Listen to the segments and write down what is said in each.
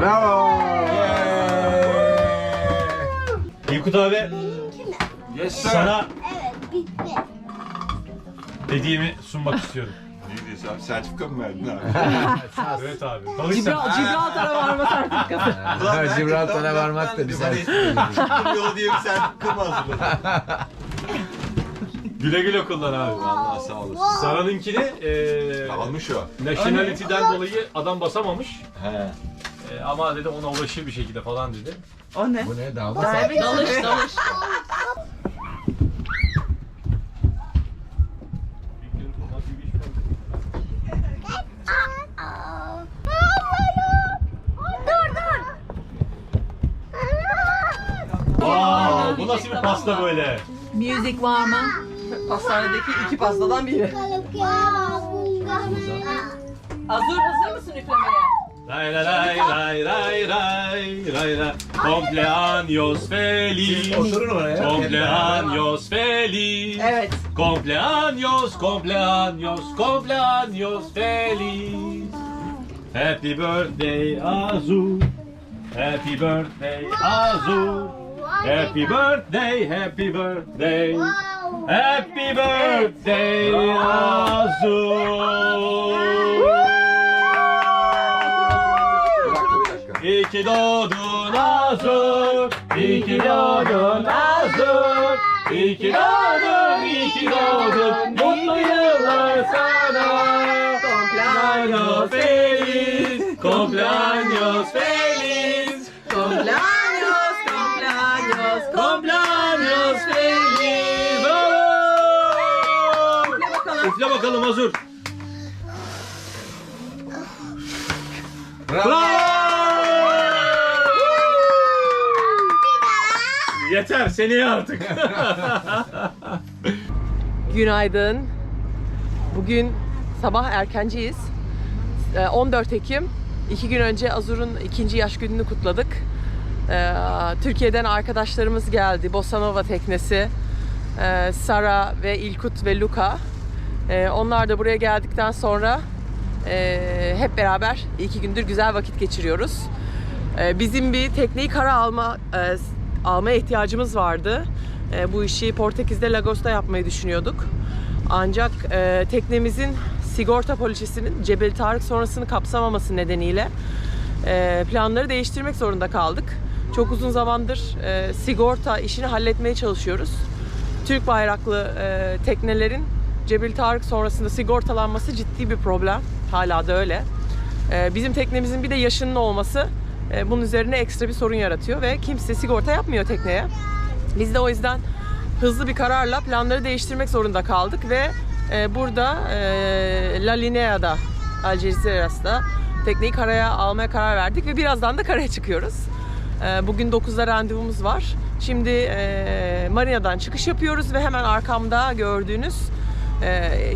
Bravo. İlkut abi? Yes sir. sana Evet bitti. hediyemi sunmak istiyorum. Ne diyorsun abi? Sertifika mı verdin abi? Evet abi. Alırsan. Cibral, Gibraltar'a varma sertifikası. Gibraltar'a TikTok'tan varmak da bir Çıktım yolu diye bir sertifika mı hazırladın? Güle güle kullan abi. Vallahi sağ olasın. Sara'nınkini eee Almış o. nationality'den dolayı adam basamamış. He. Eee, ama dedi ona ulaşır bir şekilde falan dedi. O ne? Bu ne? Dalga Dalış, dalış. Dur dur. Aa, bu nasıl bir pasta böyle? Müzik var mı? Pastanedeki iki pastadan biri. Hazır, hazır mısın üflemeye? Lay lay lay lay lay lay lay lay Cumpleaños feliz. Oturun oraya. Cumpleaños feliz. Evet. Cumpleaños, cumpleaños, cumpleaños feliz. Happy birthday Azul Happy birthday Azul Happy birthday, happy birthday. Happy birthday Azul ki doğdun Azur, iyi ki doğdun Azur, iyi ki doğdun, iyi mutlu yıllar sana. Cumpleaños feliz, cumpleaños feliz, Cumpleaños, cumpleaños, cumpleaños feliz. Bravo! Üfle bakalım. Üfle bakalım Yeter seneye artık. Günaydın. Bugün sabah erkenciyiz. Ee, 14 Ekim. İki gün önce Azur'un ikinci yaş gününü kutladık. Ee, Türkiye'den arkadaşlarımız geldi. Bossa Nova teknesi. Ee, Sara ve İlkut ve Luka. Ee, Onlar da buraya geldikten sonra hep beraber iki gündür güzel vakit geçiriyoruz. Ee, Bizim bir tekneyi kara alma e, almaya ihtiyacımız vardı. E, Bu işi Portekiz'de Lagos'ta yapmayı düşünüyorduk. Ancak e, teknemizin sigorta poliçesinin Cebel Tarık sonrasını kapsamaması nedeniyle e, planları değiştirmek zorunda kaldık. Çok uzun zamandır e, sigorta işini halletmeye çalışıyoruz. Türk bayraklı e, teknelerin Cebel Tarık sonrasında sigortalanması ciddi bir problem. Hala da öyle. E, bizim teknemizin bir de yaşının olması e, bunun üzerine ekstra bir sorun yaratıyor ve kimse sigorta yapmıyor tekneye. Biz de o yüzden hızlı bir kararla planları değiştirmek zorunda kaldık ve e, burada e, La Linea'da Algeciras tekneyi karaya almaya karar verdik ve birazdan da karaya çıkıyoruz. E, bugün 9'da randevumuz var. Şimdi marinadan çıkış yapıyoruz ve hemen arkamda gördüğünüz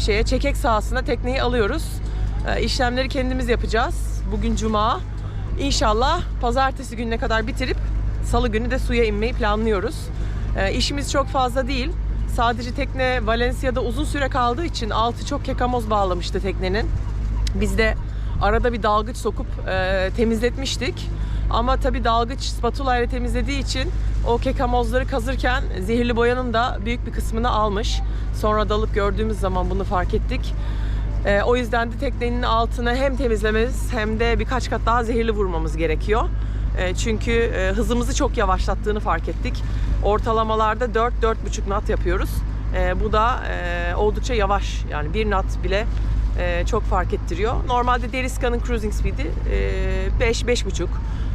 şeye çekek sahasına tekneyi alıyoruz. E, işlemleri kendimiz yapacağız. Bugün cuma. İnşallah pazartesi gününe kadar bitirip salı günü de suya inmeyi planlıyoruz. E, işimiz çok fazla değil. Sadece tekne Valencia'da uzun süre kaldığı için altı çok kekamoz bağlamıştı teknenin. Biz de arada bir dalgıç sokup e, temizletmiştik. Ama tabii dalgıç spatula ile temizlediği için o kekamozları kazırken zehirli boyanın da büyük bir kısmını almış. Sonra dalıp gördüğümüz zaman bunu fark ettik. E, o yüzden de teknenin altına hem temizlememiz hem de birkaç kat daha zehirli vurmamız gerekiyor. E, çünkü e, hızımızı çok yavaşlattığını fark ettik. Ortalamalarda 4-4,5 knot yapıyoruz. E, bu da e, oldukça yavaş. Yani bir knot bile e, çok fark ettiriyor. Normalde Deriska'nın cruising speed'i e, 5-5,5.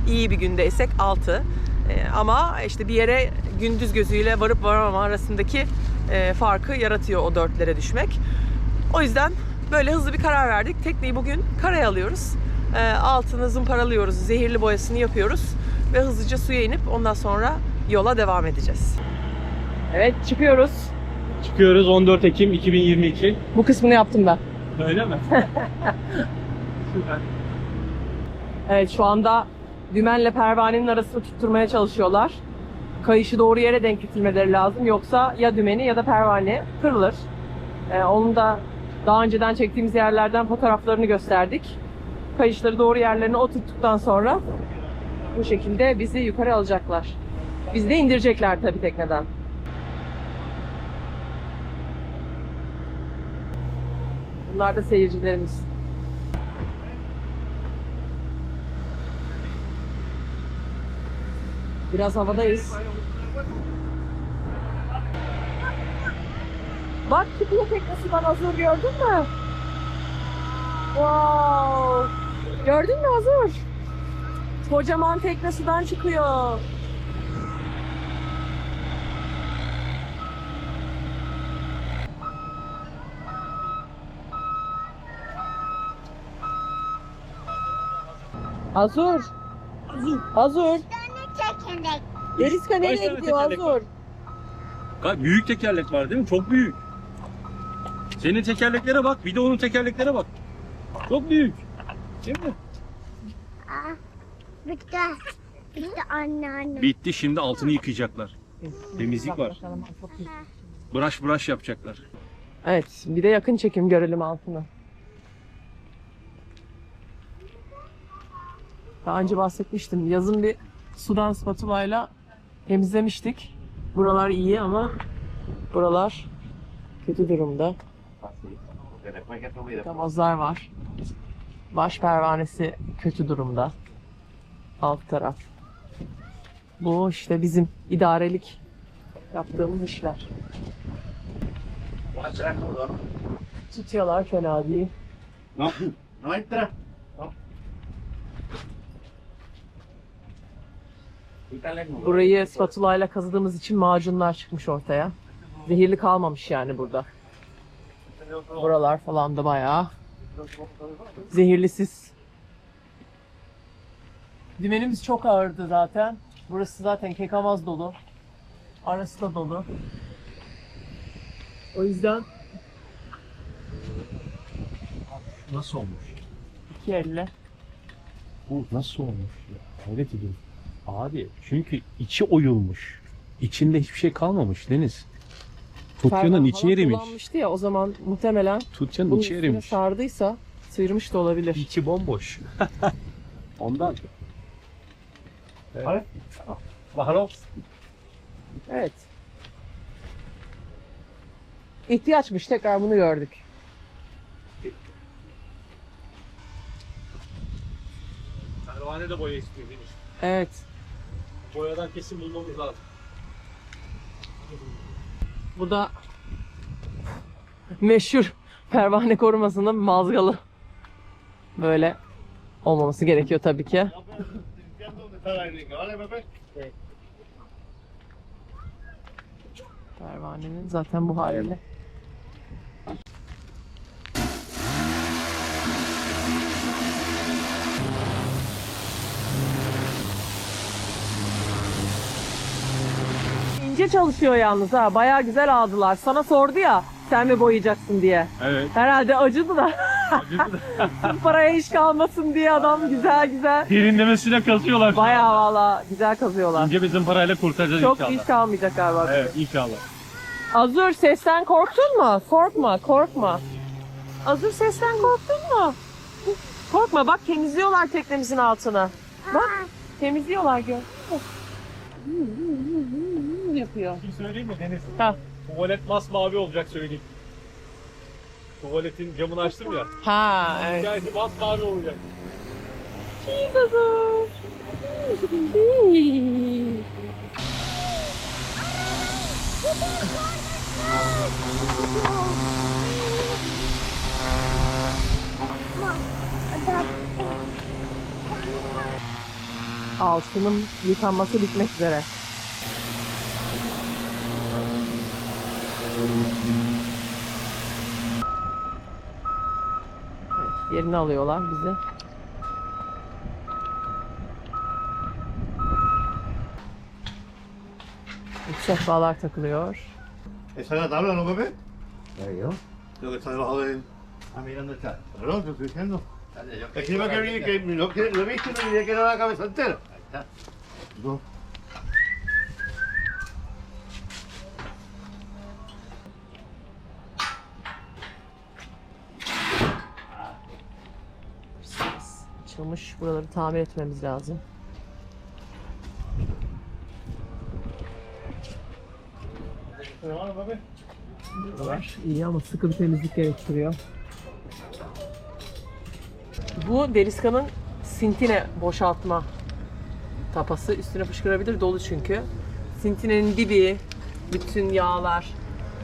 İyi bir gündeysek 6. E, ama işte bir yere gündüz gözüyle varıp varamama arasındaki e, farkı yaratıyor o dörtlere düşmek. O yüzden böyle hızlı bir karar verdik. Tekneyi bugün karaya alıyoruz. E, altını zımparalıyoruz, zehirli boyasını yapıyoruz ve hızlıca suya inip ondan sonra yola devam edeceğiz. Evet çıkıyoruz. Çıkıyoruz 14 Ekim 2022. Bu kısmını yaptım ben. Öyle mi? Süper. Evet şu anda dümenle pervanenin arasını tutturmaya çalışıyorlar. Kayışı doğru yere denk getirmeleri lazım. Yoksa ya dümeni ya da pervane kırılır. Ee, onun da daha önceden çektiğimiz yerlerden fotoğraflarını gösterdik. Kayışları doğru yerlerine oturttuktan sonra bu şekilde bizi yukarı alacaklar. Bizi de indirecekler tabii tekneden. Bunlar da seyircilerimiz. Biraz havadayız. Bak çıkıyor teknesinden Azur gördün mü? Wow! Gördün mü Azur? Kocaman tekne sudan çıkıyor. Azur. Azur. Deriska Kaç nereye tane gidiyor Azur? Ka- Büyük tekerlek var değil mi? Çok büyük. Senin tekerleklere bak, bir de onun tekerleklere bak. Çok büyük. Değil mi? Aa, bitti. Bitti anne anne. Bitti şimdi altını yıkayacaklar. Temizlik var. Brush brush yapacaklar. Evet, bir de yakın çekim görelim altını. Daha önce bahsetmiştim. Yazın bir sudan spatulayla temizlemiştik. Buralar iyi ama buralar kötü durumda. Kamazlar var. Baş pervanesi kötü durumda. Alt taraf. Bu işte bizim idarelik yaptığımız işler. Tutuyorlar fena değil. No, no entra. Burayı spatulayla kazıdığımız için macunlar çıkmış ortaya. Zehirli kalmamış yani burada. Buralar falan da bayağı zehirlisiz. Dümenimiz çok ağırdı zaten. Burası zaten kekamaz dolu. Arası da dolu. O yüzden Nasıl olmuş? iki elle Bu nasıl olmuş ya? Hayret ediyorum. Abi çünkü içi oyulmuş. İçinde hiçbir şey kalmamış Deniz. Tutyanın içi erimiş. kullanmıştı ya o zaman muhtemelen Tutyanın bunun içi üstüne erimiş. sardıysa sıyırmış da olabilir. İçi bomboş. Ondan. Evet. Bakalım. Evet. İhtiyaçmış tekrar bunu gördük. Pervane de boya istiyor Deniz. Evet. Boyadan kesin bulmamız lazım. Bu da meşhur pervane korumasının mazgalı. Böyle olmaması gerekiyor tabii ki. Pervanenin zaten bu haliyle. Çalışıyor yalnız ha. Bayağı güzel aldılar. Sana sordu ya sen mi boyayacaksın diye. Evet. Herhalde acıdı da paraya iş kalmasın diye adam güzel güzel. Derinlemesine kazıyorlar. Bayağı valla güzel kazıyorlar. İnce bizim parayla kurtaracağız Çok inşallah. iş kalmayacak galiba. Evet inşallah. Azur sesten korktun mu? Korkma, korkma. Azur sesten korktun mu? Korkma bak temizliyorlar teknemizin altını. Bak temizliyorlar gör. Yapıyor. Bir şey söyleyeyim mi Deniz? Ha. Tuvalet masmavi olacak söyleyeyim. Tuvaletin camını açtım ya. Ha evet. Hikayesi masmavi olacak. Azur. Altının yıkanması bitmek üzere. Evet, yerini alıyorlar bizi. Sehpalar takılıyor. ¿Esa es la tabla, no, Pepe? Lo que está debajo de. Ah, mira dónde está. Claro, te estoy diciendo. Encima que, que que lo y no diría que era la cabeza entera. Ahí está. No. başlamış. Buraları tamir etmemiz lazım. Buralar iyi ama sıkı bir temizlik gerektiriyor. Bu Deriska'nın sintine boşaltma tapası. Üstüne fışkırabilir dolu çünkü. Sintinenin dibi, bütün yağlar,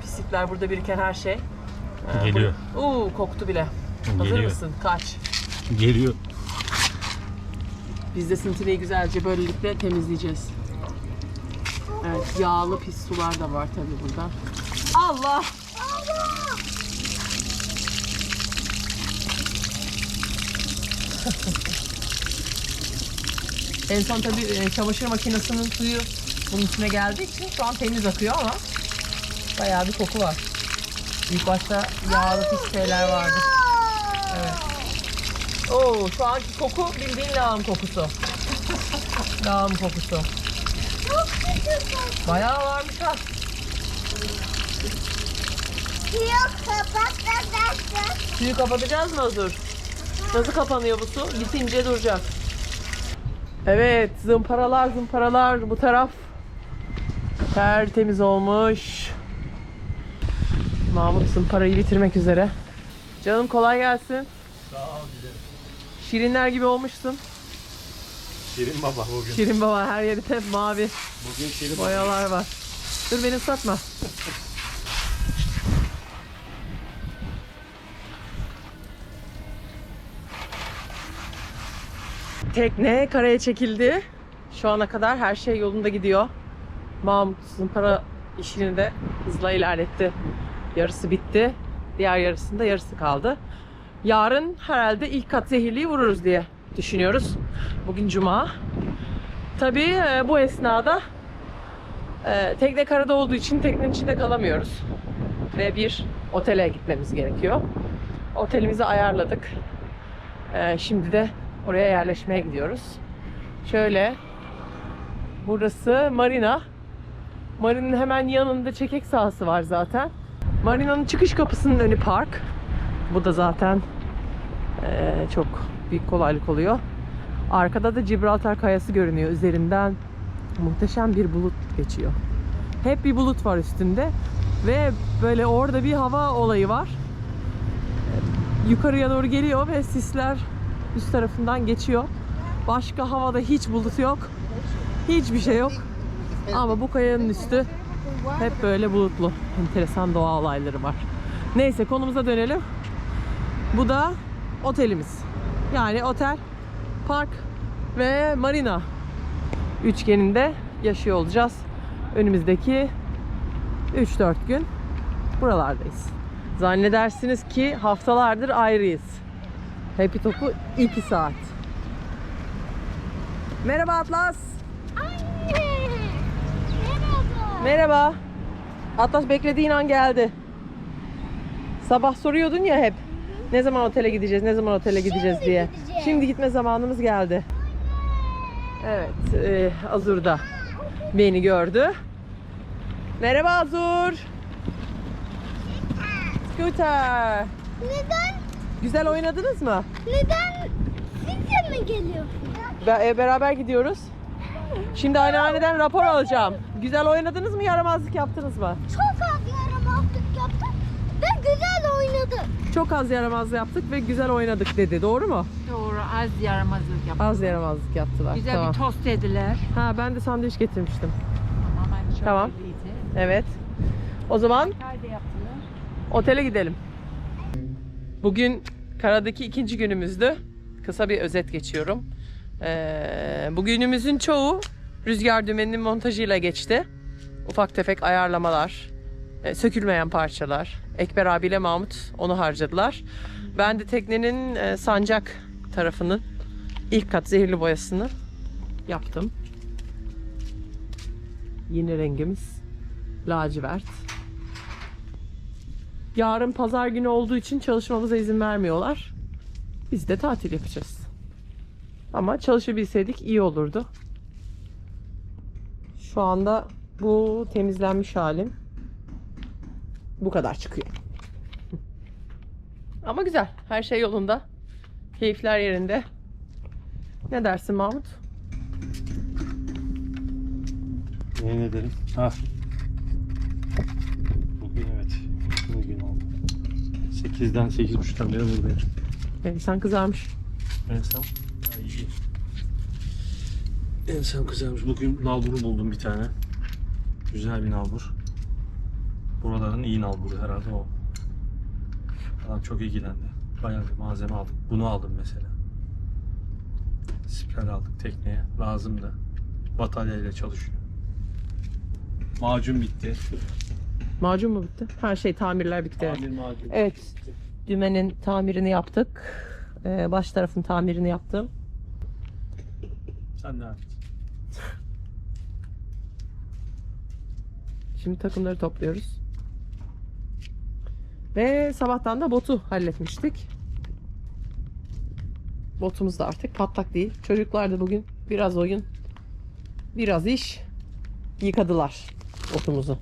pislikler burada biriken her şey. Ee, Geliyor. bu- Uuu koktu bile. Hazır mısın? Kaç. Geliyor. Biz de sintineyi güzelce böylelikle temizleyeceğiz. Evet, yağlı pis sular da var tabii burada. Allah! en son tabii e, çamaşır makinesinin suyu bunun içine geldiği için şu an temiz akıyor ama bayağı bir koku var. İlk başta yağlı pis şeyler vardı. Evet. Oo, şu anki koku bildiğin lağım kokusu. lağım kokusu. Bayağı varmış ha. Yok kapatmayacaksın. Suyu kapatacağız mı Azur? Nasıl kapanıyor bu su? Bitince duracak. Evet, zımparalar zımparalar bu taraf tertemiz olmuş. Mahmut zımparayı bitirmek üzere. Canım kolay gelsin. Sağ ol. Şirinler gibi olmuşsun. Şirin baba bugün. Şirin baba her yeri hep mavi. Bugün Şirin Boyalar var. Dur beni ıslatma. Tekne karaya çekildi. Şu ana kadar her şey yolunda gidiyor. Mahmut para işini de hızla ilerletti. Yarısı bitti. Diğer yarısında yarısı kaldı. Yarın herhalde ilk kat zehirliyi vururuz diye düşünüyoruz. Bugün cuma. Tabii e, bu esnada e, tekne karada olduğu için teknenin içinde kalamıyoruz. Ve bir otele gitmemiz gerekiyor. Otelimizi ayarladık. E, şimdi de oraya yerleşmeye gidiyoruz. Şöyle burası marina. Marina'nın hemen yanında çekek sahası var zaten. Marina'nın çıkış kapısının önü park. Bu da zaten e, çok büyük kolaylık oluyor. Arkada da Gibraltar kayası görünüyor. Üzerinden muhteşem bir bulut geçiyor. Hep bir bulut var üstünde ve böyle orada bir hava olayı var. Yukarıya doğru geliyor ve sisler üst tarafından geçiyor. Başka havada hiç bulut yok. Hiçbir şey yok. Ama bu kayanın üstü hep böyle bulutlu. Enteresan doğa olayları var. Neyse konumuza dönelim. Bu da otelimiz. Yani otel, park ve marina üçgeninde yaşıyor olacağız. Önümüzdeki 3-4 gün buralardayız. Zannedersiniz ki haftalardır ayrıyız. Happy Top'u 2 saat. Merhaba Atlas. Merhaba. Merhaba. Atlas beklediğin an geldi. Sabah soruyordun ya hep. Ne zaman otele gideceğiz, ne zaman otele gideceğiz diye. gideceğiz. Şimdi gitme zamanımız geldi. Evet, e, Azur da beni gördü. Merhaba Azur. Scooter. Neden? Güzel oynadınız mı? Neden sizce mi geliyorsun? Be- e, beraber gidiyoruz. Şimdi anneanneden rapor alacağım. Güzel oynadınız mı, yaramazlık yaptınız mı? Çok az yaramazlık yaptık ve güzel oynadık. Çok az yaramazlık yaptık ve güzel oynadık dedi. Doğru mu? Doğru az yaramazlık yaptı. Az yaramazlık yaptılar. Güzel tamam. bir tost yediler. Ha ben de sandviç getirmiştim. Tamam. iyiydi. Evet. O zaman otele gidelim. Bugün karadaki ikinci günümüzdü. Kısa bir özet geçiyorum. Ee, bugünümüzün çoğu rüzgar dümeninin montajıyla geçti. Ufak tefek ayarlamalar, sökülmeyen parçalar. Ekber abiyle Mahmut onu harcadılar. Ben de teknenin e, sancak tarafının ilk kat zehirli boyasını yaptım. Yeni rengimiz lacivert. Yarın pazar günü olduğu için çalışmamıza izin vermiyorlar. Biz de tatil yapacağız. Ama çalışabilseydik iyi olurdu. Şu anda bu temizlenmiş halim bu kadar çıkıyor. Ama güzel. Her şey yolunda. Keyifler yerinde. Ne dersin Mahmut? Ne ne derim? Ha. Bugün evet. Bugün oldu. 8'den 8.30'dan beri buradayım. Ensen kızarmış. Ensem. Ay, iyi. Ensem kızarmış. Bugün nalburu buldum bir tane. Güzel bir nalbur. Buraların iyi nalburu herhalde o. Adam çok ilgilendi. Bayağı bir malzeme aldık. Bunu aldım mesela. Spiral aldık tekneye. Lazımdı. Batarya ile çalışıyor. Macun bitti. Macun mu bitti? Her şey tamirler bitti. Tamir macun. Evet. Dümenin tamirini yaptık. Ee, baş tarafın tamirini yaptım. Sen ne yaptın? Şimdi takımları topluyoruz. Ve sabahtan da botu halletmiştik. Botumuz da artık patlak değil. Çocuklar da bugün biraz oyun, biraz iş yıkadılar botumuzu.